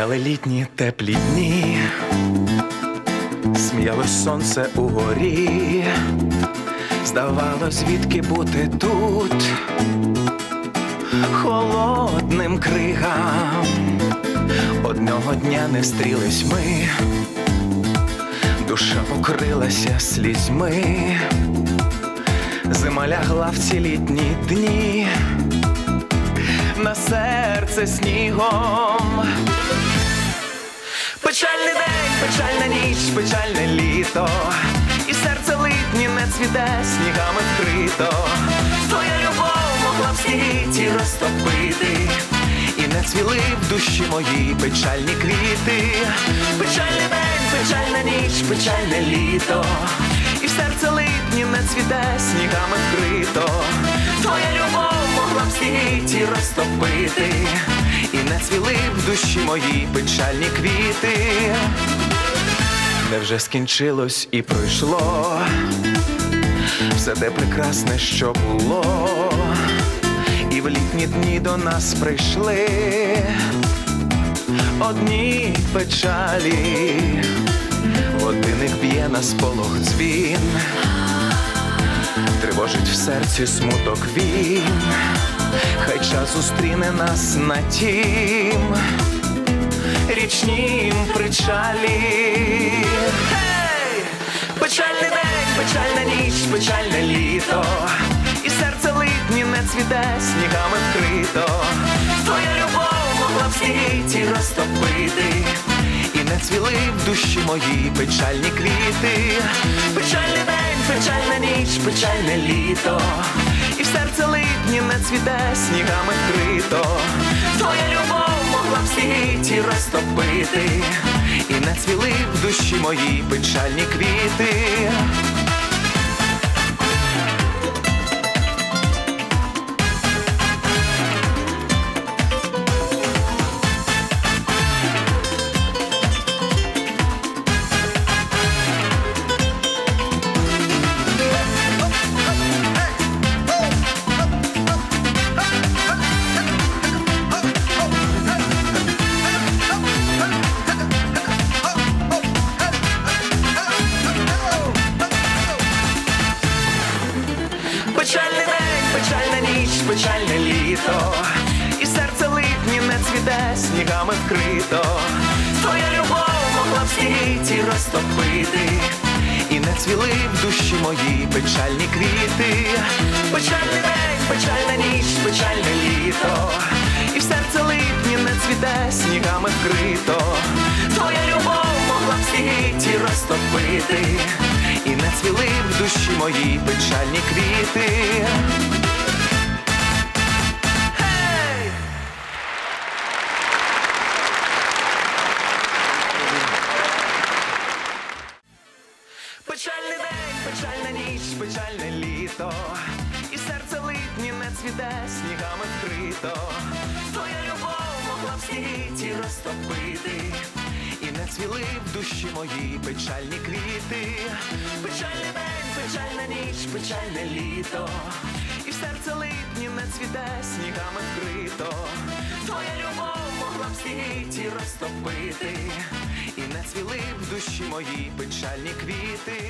Стояли літні теплі дні, сміялось сонце угорі, здавалось, звідки бути тут, холодним кригам. Одного дня не стрілись ми, душа покрилася слізьми, зима лягла в ці літні дні, на серце снігом. Печальний день, печальна ніч, печальне літо, і серце липні не цвіте, снігами вкрито. Твоя любов могла б світі розтопити, і не цвіли в душі мої печальні квіти. Печальний день, печальна ніч, печальне літо, і в серце липні не цвіте, снігами вкрито. Твоя любов могла б світі розтопити, і не цвіли в душі мої печальні квіти. Невже скінчилось і пройшло? Все те прекрасне, що було, і в літні дні до нас прийшли одні печалі, годинник б'є на сполох дзвін, тривожить в серці смуток він, зустріне нас на тім річнім причалі. Печальний день, печальна ніч, печальне літо, і серце липні не цвіте, снігами вкрито. Твоя любов могла в світі розтопити, і не цвіли в душі мої печальні квіти. Печальний день, печальна ніч, печальне літо, і в серце липні не цвіте, снігами вкрито. Твоя любов могла в світі розтопити, і не цвіли в душі мої печальні квіти. Печальне літо, і серце липні не цвіте, снігами вкрито. Твоя любов могла в світі розтопити, і не цвіли в душі мої печальні квіти. Печальний день, печальна ніч, печальне літо, і в серце липні не цвіте, снігами вкрито. Твоя любов могла в світі розтопити, і не цвіли в душі мої печальні квіти. Цвіте, снігами вкрито. Твоя любов могла в світі розтопити, і не цвіли в душі мої печальні квіти. Печальний день, печальна ніч, печальне літо, і в серце липні не цвіте, снігами вкрито. Твоя любов могла в світі розтопити, і не цвіли в душі мої печальні квіти.